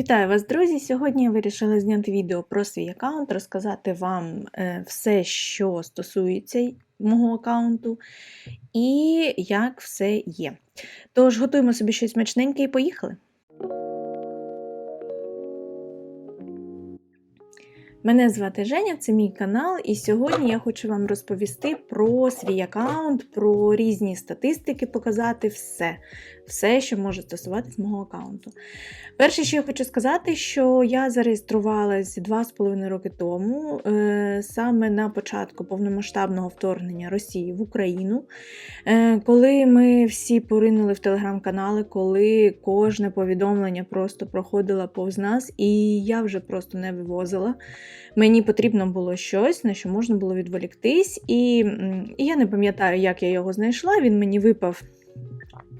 Вітаю вас, друзі! Сьогодні я вирішила зняти відео про свій аккаунт, розказати вам е, все, що стосується мого аккаунту, і як все є. Тож, готуємо собі щось смачненьке і поїхали! Мене звати Женя, це мій канал, і сьогодні я хочу вам розповісти про свій аккаунт, про різні статистики, показати все, все, що може стосуватись мого аккаунту. Перше, що я хочу сказати, що я зареєструвалась 2,5 роки тому, е, саме на початку повномасштабного вторгнення Росії в Україну, е, коли ми всі поринули в телеграм-канали, коли кожне повідомлення просто проходило повз нас, і я вже просто не вивозила. Мені потрібно було щось, на що можна було відволіктись, і, і я не пам'ятаю, як я його знайшла. Він мені випав.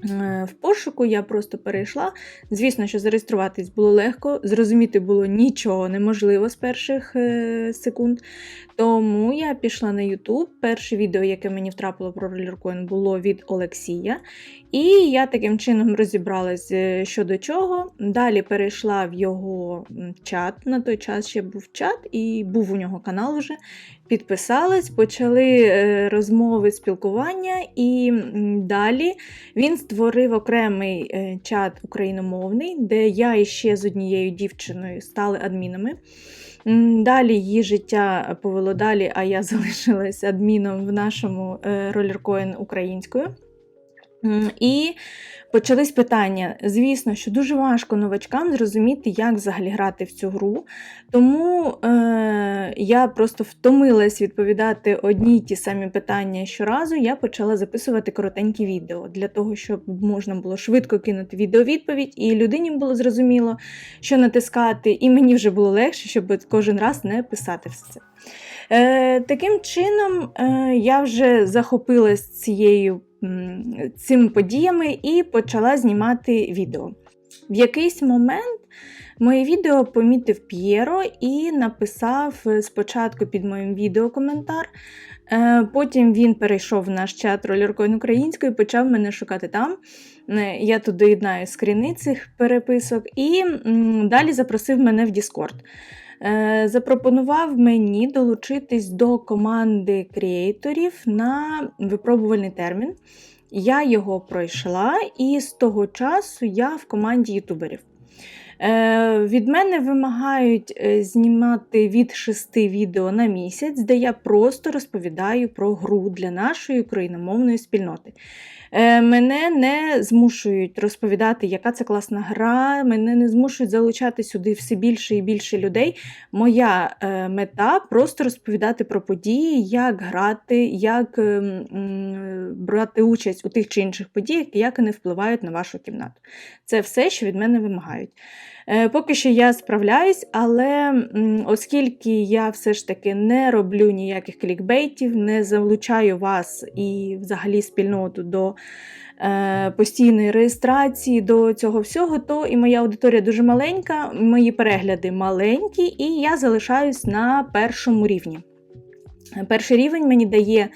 Е, в пошуку я просто перейшла. Звісно, що зареєструватись було легко, зрозуміти було нічого неможливо з перших е, секунд. Тому я пішла на YouTube. Перше відео, яке мені втрапило про ролеркоін, було від Олексія. І я таким чином розібралась е, щодо чого. Далі перейшла в його чат. На той час ще був чат, і був у нього канал вже. Підписалась, почали е, розмови, спілкування, і далі він створив окремий е, чат україномовний, де я іще з однією дівчиною стали адмінами. Далі її життя повело далі, а я залишилась адміном в нашому ролеркоін українською. І почались питання. Звісно, що дуже важко новачкам зрозуміти, як взагалі грати в цю гру. Тому е, я просто втомилась відповідати одні й ті самі питання щоразу. Я почала записувати коротенькі відео для того, щоб можна було швидко кинути відеовідповідь, і людині було зрозуміло, що натискати, і мені вже було легше, щоб кожен раз не писати все це. Е, Таким чином, е, я вже захопилась цією цими подіями і почала знімати відео. В якийсь момент моє відео помітив П'єро і написав спочатку під моїм відео коментар. Е, потім він перейшов в наш чат ролеркоін українською і почав мене шукати там. Е, я тут доєднаю скріни цих переписок, і далі запросив мене в Discord. Е, запропонував мені долучитись до команди креаторів на випробувальний термін. Я його пройшла, і з того часу я в команді ютуберів. Е, від мене вимагають е, знімати від шести відео на місяць, де я просто розповідаю про гру для нашої україномовної спільноти. Е, мене не змушують розповідати, яка це класна гра, мене не змушують залучати сюди все більше і більше людей. Моя е, мета просто розповідати про події, як грати, як ем, брати участь у тих чи інших подіях, як вони впливають на вашу кімнату. Це все, що від мене вимагають. Е, поки що я справляюсь, але оскільки я все ж таки не роблю ніяких клікбейтів, не залучаю вас і взагалі спільноту до е, постійної реєстрації, до цього всього, то і моя аудиторія дуже маленька, мої перегляди маленькі, і я залишаюсь на першому рівні. Перший рівень мені дає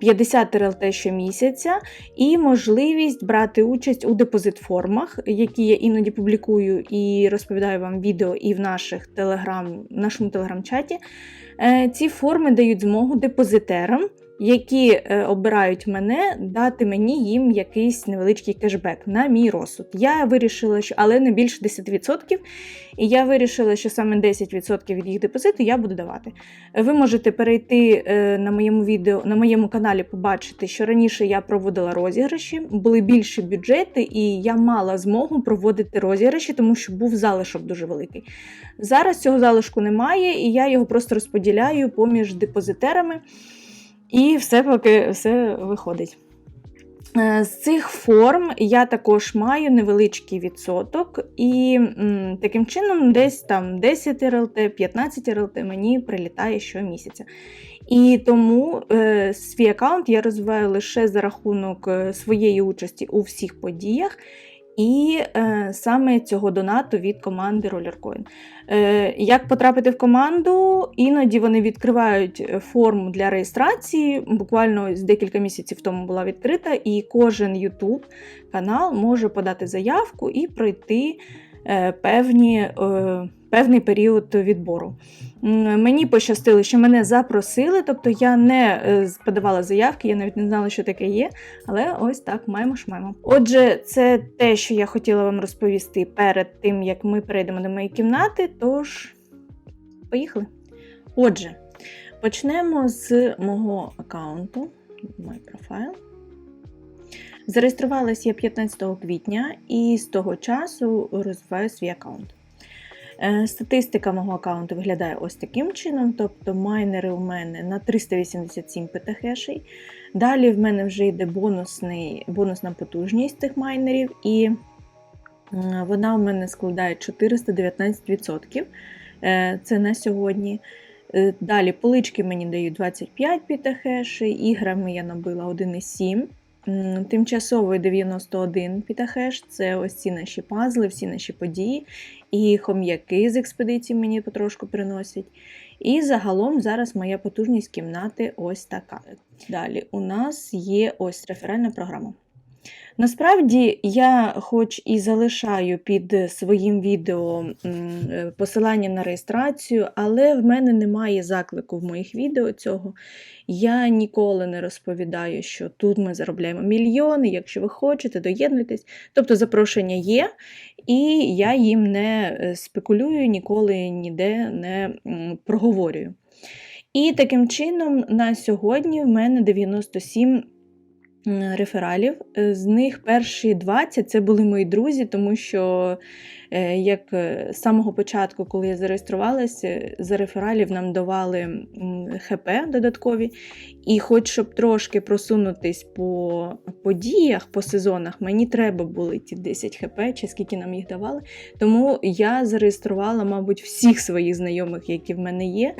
50 РЛТ щомісяця і можливість брати участь у депозит-формах, які я іноді публікую і розповідаю вам відео і в наших телеграм, нашому телеграм-чаті. Е, ці форми дають змогу депозитерам які е, обирають мене, дати мені їм якийсь невеличкий кешбек на мій розсуд. Я вирішила, що але не більше 10%. І я вирішила, що саме 10% від їх депозиту я буду давати. Ви можете перейти е, на моєму відео, на моєму каналі, побачити, що раніше я проводила розіграші, були більші бюджети, і я мала змогу проводити розіграші, тому що був залишок дуже великий. Зараз цього залишку немає, і я його просто розподіляю поміж депозитерами. І все поки все виходить. Е, з цих форм я також маю невеличкий відсоток, і таким чином десь там 10 РЛТ, 15 РЛТ мені прилітає щомісяця. І тому е, свій аккаунт я розвиваю лише за рахунок е, своєї участі у всіх подіях і е, саме цього донату від команди Rollercoin. Е, Як потрапити в команду? Іноді вони відкривають форму для реєстрації. Буквально з декілька місяців тому була відкрита, і кожен YouTube канал може подати заявку і пройти е, певні, е, певний період відбору. Мені пощастило, що мене запросили, тобто я не е, подавала заявки, я навіть не знала, що таке є. Але ось так маємо ж маємо. Отже, це те, що я хотіла вам розповісти перед тим, як ми перейдемо до моєї кімнати. Тож, поїхали. Отже, почнемо з мого аккаунту. My profile. Зареєструвалася я 15 квітня і з того часу розвиваю свій аккаунт. Е, Статистика мого аккаунту виглядає ось таким чином, тобто майнери у мене на 387 петахешей. Далі в мене вже йде бонусний, бонусна потужність тих майнерів, і вона у мене складає 419%. Е, Це на сьогодні. Е, Далі полички мені дають 25 пітахешей, іграми я набила 1,7. М, Тимчасовий 91 пітахеш це ось ці наші пазли, всі наші події. І хом'яки з експедиції мені потрошку приносять. І загалом зараз моя потужність кімнати ось така. Далі у нас є ось реферальна програма. Насправді я, хоч і залишаю під своїм відео е, посилання на реєстрацію, але в мене немає заклику в моїх відео цього. Я ніколи не розповідаю, що тут ми заробляємо мільйони, якщо ви хочете, доєднуйтесь. Тобто запрошення є, і я їм не е, спекулюю, ніколи ніде не проговорюю. І таким чином на сьогодні в мене 97 м, рефералів. Е, З них перші 20 це були мої друзі, тому що як е, з самого початку, коли я зареєструвалася, за рефералів нам давали ХП додаткові. І хоч щоб трошки просунутись по подіях, по сезонах, мені треба були ті 10 хп, чи скільки нам їх давали. Тому я зареєструвала, мабуть, всіх своїх знайомих, які в мене є,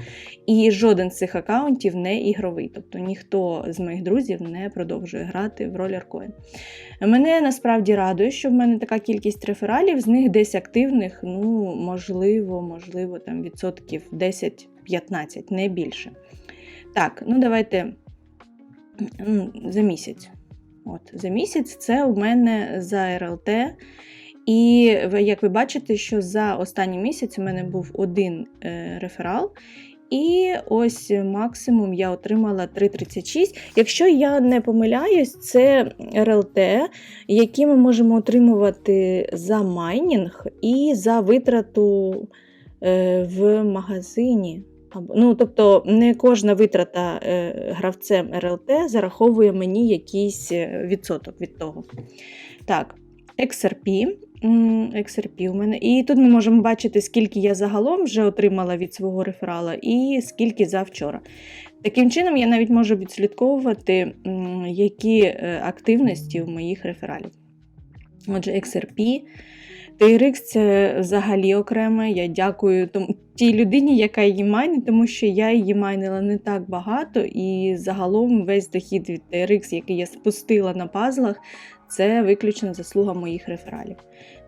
і жоден з цих аккаунтів не ігровий. Тобто ніхто з моїх друзів не продовжує грати в роль Аркоін. Мене насправді радує, що в мене така кількість рефералів, з них десь активних, ну, можливо, можливо, там відсотків 10-15, не більше. Так, ну давайте за місяць. От, За місяць це у мене за РЛТ. І як ви бачите, що за останній місяць у мене був один е, реферал. І ось максимум я отримала 3,36. Якщо я не помиляюсь, це РЛТ, які ми можемо отримувати за майнінг і за витрату е, в магазині. Ну, тобто, не кожна витрата е, гравцем РЛТ зараховує мені якийсь е, відсоток від того. Так, XRP. XRP у мене. І тут ми можемо бачити, скільки я загалом вже отримала від свого реферала, і скільки за вчора. Таким чином, я навіть можу відслідковувати, які е, активності у моїх рефералів. Отже, XRP. TRX це взагалі окреме. Я дякую тому, тій людині, яка її майнить, тому що я її майнила не так багато, і загалом весь дохід від TRX, який я спустила на пазлах, це виключно заслуга моїх рефералів.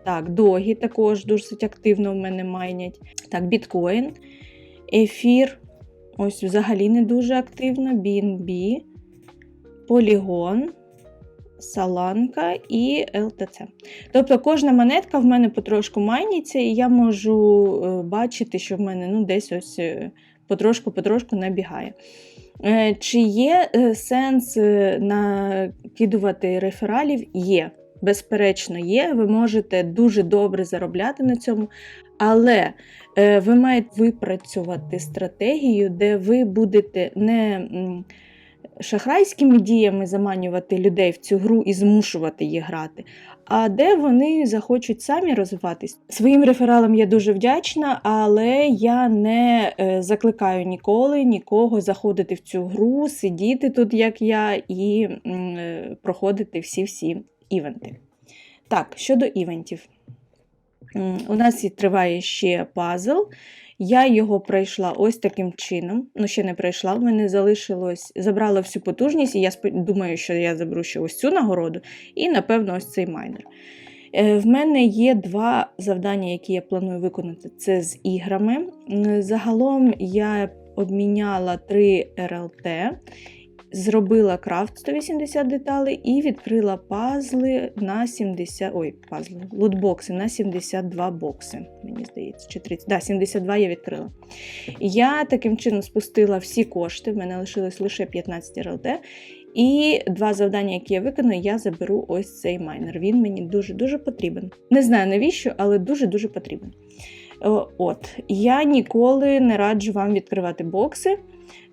Так, догі також досить активно в мене майнять. Так, біткоін, ефір. Ось взагалі не дуже активно. BNB, Polygon, Саланка і ЛТЦ. Тобто кожна монетка в мене потрошку майніться, і я можу е, бачити, що в мене ну, десь ось е, потрошку-потрошку набігає. Е, Чи є е, сенс е, накидувати рефералів? Є. Безперечно, є. Ви можете дуже добре заробляти на цьому, але е, ви маєте випрацювати стратегію, де ви будете не шахрайськими діями заманювати людей в цю гру і змушувати їх грати, а де вони захочуть самі розвиватись. Своїм рефералам я дуже вдячна, але я не е, закликаю ніколи нікого заходити в цю гру, сидіти тут, як я, і е, проходити всі-всі івенти. Так, щодо івентів. У нас і триває ще пазл. Я його пройшла ось таким чином. Ну, ще не пройшла, в мене залишилось, забрала всю потужність, і я думаю, що я заберу ще ось цю нагороду, і, напевно, ось цей майнер. Е, В мене є два завдання, які я планую виконати. Це з іграми. Загалом я обміняла три РЛТ зробила крафт 180 деталей і відкрила пазли на 70. Ой, пазли, лотбокси на 72 бокси. Мені здається, чи 30. Да, 72 я відкрила. Я таким чином спустила всі кошти, в мене лишилось лише 15 РЛТ. І два завдання, які я виконую, я заберу ось цей майнер. Він мені дуже-дуже потрібен. Не знаю навіщо, але дуже-дуже потрібен. От, я ніколи не раджу вам відкривати бокси.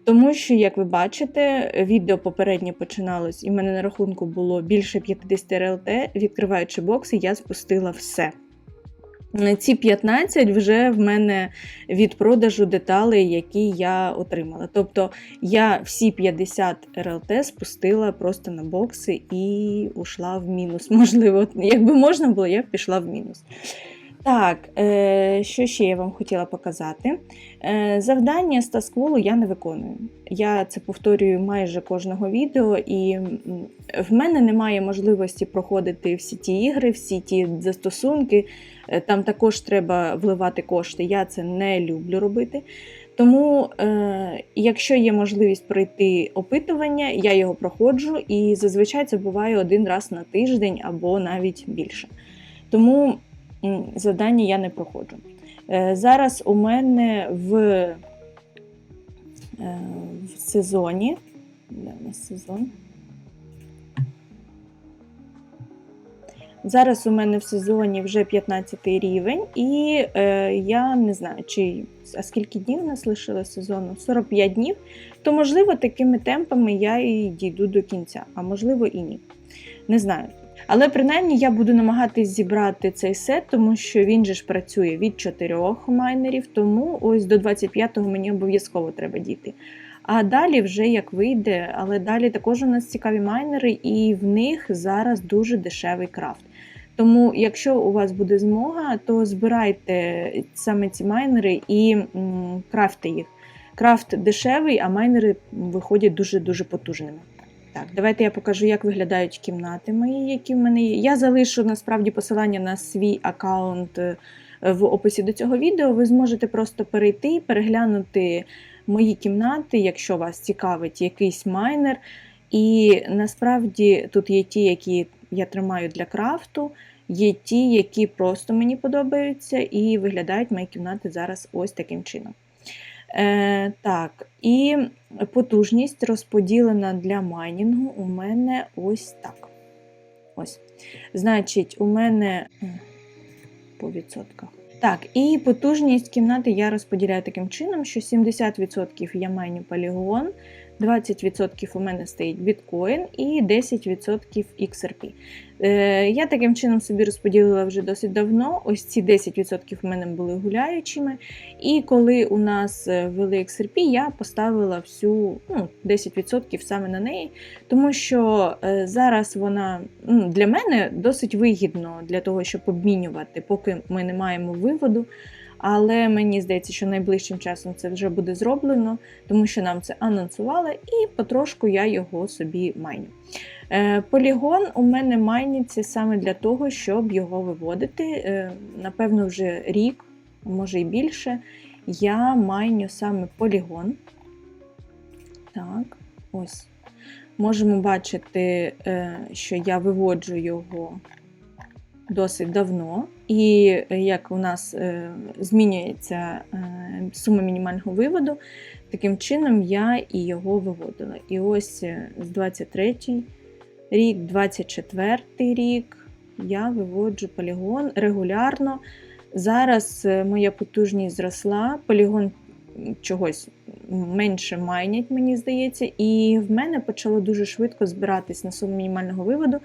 Тому що, як ви бачите, відео попереднє починалось, і в мене на рахунку було більше 50 РЛТ. Відкриваючи бокси, я спустила все. Ці 15 вже в мене від продажу деталей, які я отримала. Тобто я всі 50 РЛТ спустила просто на бокси і ушла в мінус. Можливо, якби можна було, я б пішла в мінус. Так, е, що ще я вам хотіла показати? Е, Завдання з таскволу я не виконую. Я це повторюю майже кожного відео, і в мене немає можливості проходити всі ті ігри, всі ті застосунки. Е, там також треба вливати кошти. Я це не люблю робити. Тому, якщо є можливість пройти опитування, я його проходжу, і зазвичай це буває один раз на тиждень або навіть більше. Тому завдання я не проходжу. Е, зараз у мене в е, в сезоні. Де у нас сезон? Зараз у мене в сезоні вже 15 рівень, і е, я не знаю, чи а скільки днів у нас лишилось сезону? 45 днів. То, можливо, такими темпами я і дійду до кінця, а можливо і ні. Не знаю. Але принаймні я буду намагатись зібрати цей сет, тому що він же ж працює від 4 майнерів, тому ось до 25-го мені обов'язково треба діти. А далі вже як вийде, але далі також у нас цікаві майнери, і в них зараз дуже дешевий крафт. Тому, якщо у вас буде змога, то збирайте саме ці майнери і крафте їх. Крафт дешевий, а майнери виходять дуже-дуже потужними. Так, давайте я покажу, як виглядають кімнати мої, які в мене є. Я залишу насправді посилання на свій аккаунт е, в описі до цього відео. Ви зможете просто перейти, переглянути мої кімнати, якщо вас цікавить якийсь майнер. І насправді тут є ті, які я тримаю для крафту, є ті, які просто мені подобаються, і виглядають мої кімнати зараз ось таким чином. Е, Так, і потужність розподілена для майнінгу у мене ось так. Ось. Значить, у мене по відсотках. Так, і потужність кімнати я розподіляю таким чином, що 70% я майню полігон, 20% у мене стоїть біткоін і 10% XRP. Е, Я таким чином собі розподілила вже досить давно. Ось ці 10% у мене були гуляючими. І коли у нас е, ввели XRP, я поставила всю ну, 10% саме на неї, тому що е, зараз вона ну, для мене досить вигідно для того, щоб обмінювати, поки ми не маємо виводу. Але мені здається, що найближчим часом це вже буде зроблено, тому що нам це анонсували, і потрошку я його собі майню. Е, полігон у мене майніться саме для того, щоб його виводити. Е, напевно, вже рік, може і більше. Я майню саме полігон. Так, ось. Можемо бачити, е, що я виводжу його досить давно, і як у нас змінюється сума мінімального виводу, таким чином я і його виводила. І ось з 23 рік, 24 рік я виводжу полігон регулярно. Зараз е, моя потужність зросла, полігон чогось менше майнять, мені здається, і в мене почало дуже швидко збиратись на суму мінімального виводу.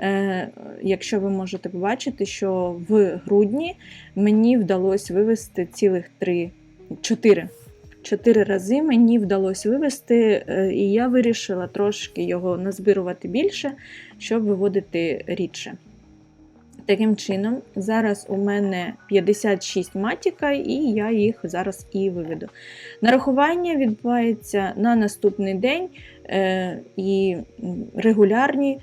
Е, Якщо ви можете побачити, що в грудні мені вдалося вивести цілих 3, 4 чотири рази мені вдалося вивести, е, і я вирішила трошки його назбирувати більше, щоб виводити рідше. Таким чином, зараз у мене 56 матіка, і я їх зараз і виведу. Нарахування відбувається на наступний день е, і регулярні.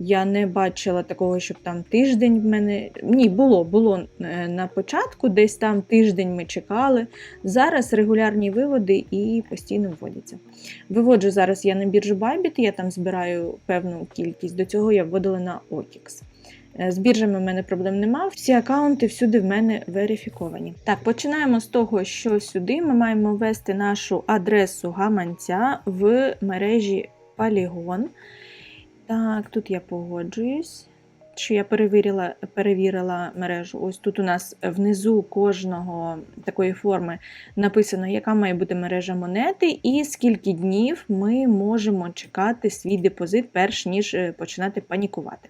Я не бачила такого, щоб там тиждень в мене. Ні, було, було е, на початку, десь там тиждень ми чекали. Зараз регулярні виводи і постійно вводяться. Виводжу зараз я на біржу Bybit, я там збираю певну кількість. До цього я вводила на OKX. Е, З біржами в мене проблем нема. Всі аккаунти всюди в мене верифіковані. Так, починаємо з того, що сюди ми маємо ввести нашу адресу гаманця в мережі Polygon. Так, тут я погоджуюсь. Що я перевірила, перевірила мережу. Ось тут у нас внизу кожного такої форми написано, яка має бути мережа монети, і скільки днів ми можемо чекати свій депозит, перш ніж е, починати панікувати.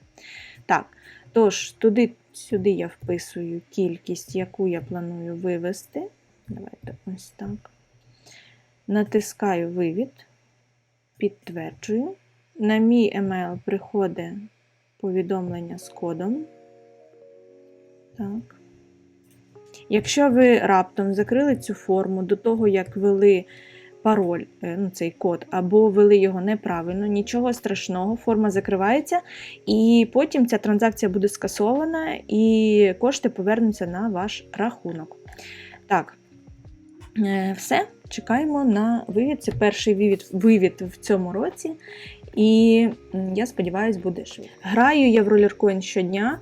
Так, тож, туди, сюди я вписую кількість, яку я планую вивести. Давайте ось так. Натискаю вивід, підтверджую. На мій емейл приходить повідомлення з кодом. Так. Якщо ви раптом закрили цю форму до того, як ввели пароль, е, ну, цей код, або ввели його неправильно, нічого страшного, форма закривається, і потім ця транзакція буде скасована, і кошти повернуться на ваш рахунок. Так, е, все. Чекаємо на вивід. Це перший вивід, вивід в цьому році. І я сподіваюся, буде швидко. Граю я в ролеркоін щодня.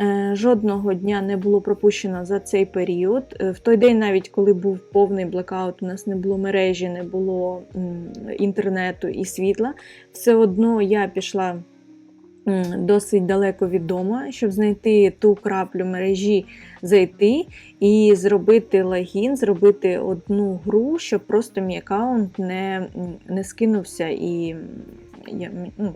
Е, Жодного дня не було пропущено за цей період. Е, В той день, навіть коли був повний блекаут, у нас не було мережі, не було інтернету і світла. Все одно я пішла досить далеко від дому, щоб знайти ту краплю мережі, зайти і зробити логін, зробити одну гру, щоб просто мій аккаунт не, не скинувся і я, ну,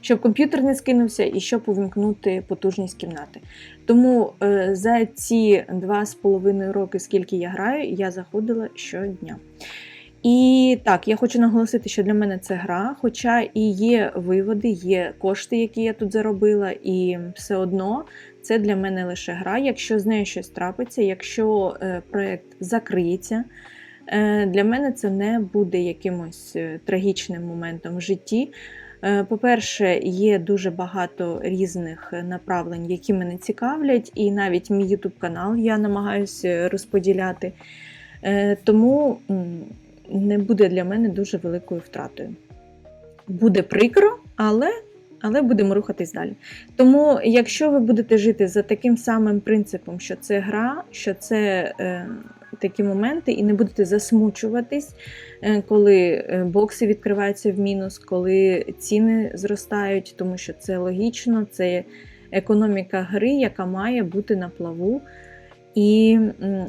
щоб комп'ютер не скинувся і щоб увімкнути потужність кімнати. Тому е, за ці два з половиною роки, скільки я граю, я заходила щодня. І так, я хочу наголосити, що для мене це гра, хоча і є виводи, є кошти, які я тут заробила, і все одно це для мене лише гра. Якщо з нею щось трапиться, якщо е, проєкт закриється, е, для мене це не буде якимось трагічним моментом в житті. Е, По-перше, є дуже багато різних направлень, які мене цікавлять, і навіть мій YouTube канал я намагаюся розподіляти. Е, Тому не буде для мене дуже великою втратою. Буде прикро, але, але будемо рухатись далі. Тому, якщо ви будете жити за таким самим принципом, що це гра, що це е, такі моменти, і не будете засмучуватись, е, коли е, бокси відкриваються в мінус, коли ціни зростають, тому що це логічно, це економіка гри, яка має бути на плаву. І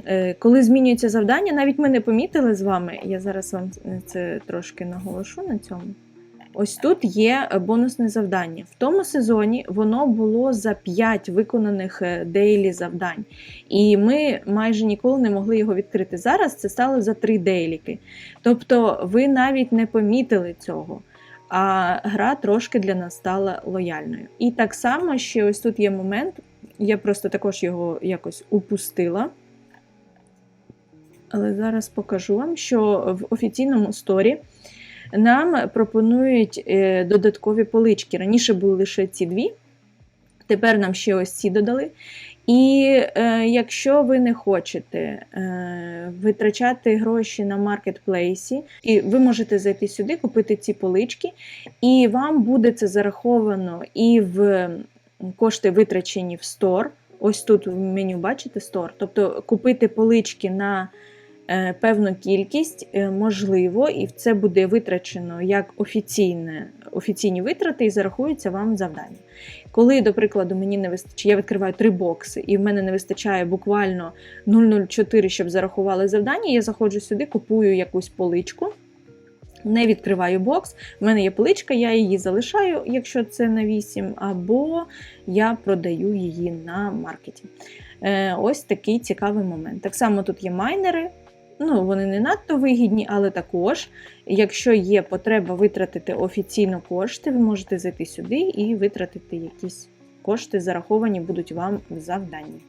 е, коли змінюється завдання, навіть ми не помітили з вами, я зараз вам це трошки наголошу на цьому. Ось тут є бонусне завдання. В тому сезоні воно було за 5 виконаних е, дейлі завдань. І ми майже ніколи не могли його відкрити. Зараз це стало за 3 дейліки. Тобто ви навіть не помітили цього. А гра трошки для нас стала лояльною. І так само ще ось тут є момент, я просто також його якось упустила. Але зараз покажу вам, що в офіційному сторі нам пропонують е, додаткові полички. Раніше були лише ці дві, тепер нам ще ось ці додали. І е, якщо ви не хочете е, витрачати гроші на маркетплейсі, і ви можете зайти сюди, купити ці полички, і вам буде це зараховано і в кошти витрачені в стор. Ось тут в меню бачите стор. Тобто купити полички на певну кількість е, можливо, і це буде витрачено як офіційне, офіційні витрати і зарахується вам завдання. Коли, до прикладу, мені не вистачає, я відкриваю три бокси, і в мене не вистачає буквально 0,04, щоб зарахували завдання, я заходжу сюди, купую якусь поличку. Не відкриваю бокс, в мене є поличка, я її залишаю, якщо це на 8, або я продаю її на маркеті. Е, ось такий цікавий момент. Так само тут є майнери. Ну, вони не надто вигідні, але також, якщо є потреба витратити офіційно кошти, ви можете зайти сюди і витратити якісь кошти, зараховані будуть вам в завданні.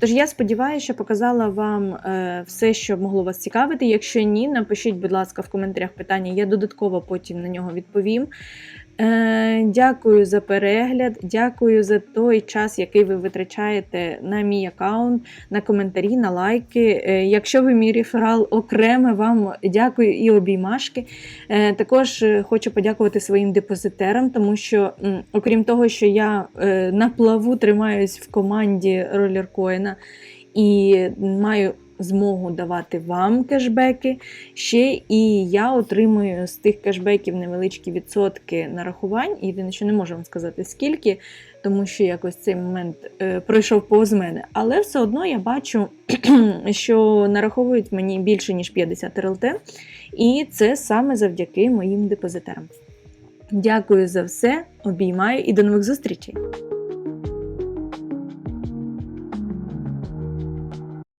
Тож я сподіваюся, що показала вам е, все, що могло вас цікавити. Якщо ні, напишіть, будь ласка, в коментарях питання, я додатково потім на нього відповім. Е, дякую за перегляд, дякую за той час, який ви витрачаєте на мій аккаунт, на коментарі, на лайки. Е, якщо ви мій реферал окреме, вам дякую і обіймашки. Е, також хочу подякувати своїм депозитерам, тому що, окрім того, що я на плаву тримаюсь в команді ролеркоїна і маю змогу давати вам кешбеки. Ще і я отримую з тих кешбеків невеличкі відсотки нарахувань. Єдине, що не можу вам сказати скільки, тому що якось цей момент е, пройшов повз мене. Але все одно я бачу, що нараховують мені більше ніж 50 РЛТ, і це саме завдяки моїм депозитерам. Дякую за все, обіймаю і до нових зустрічей!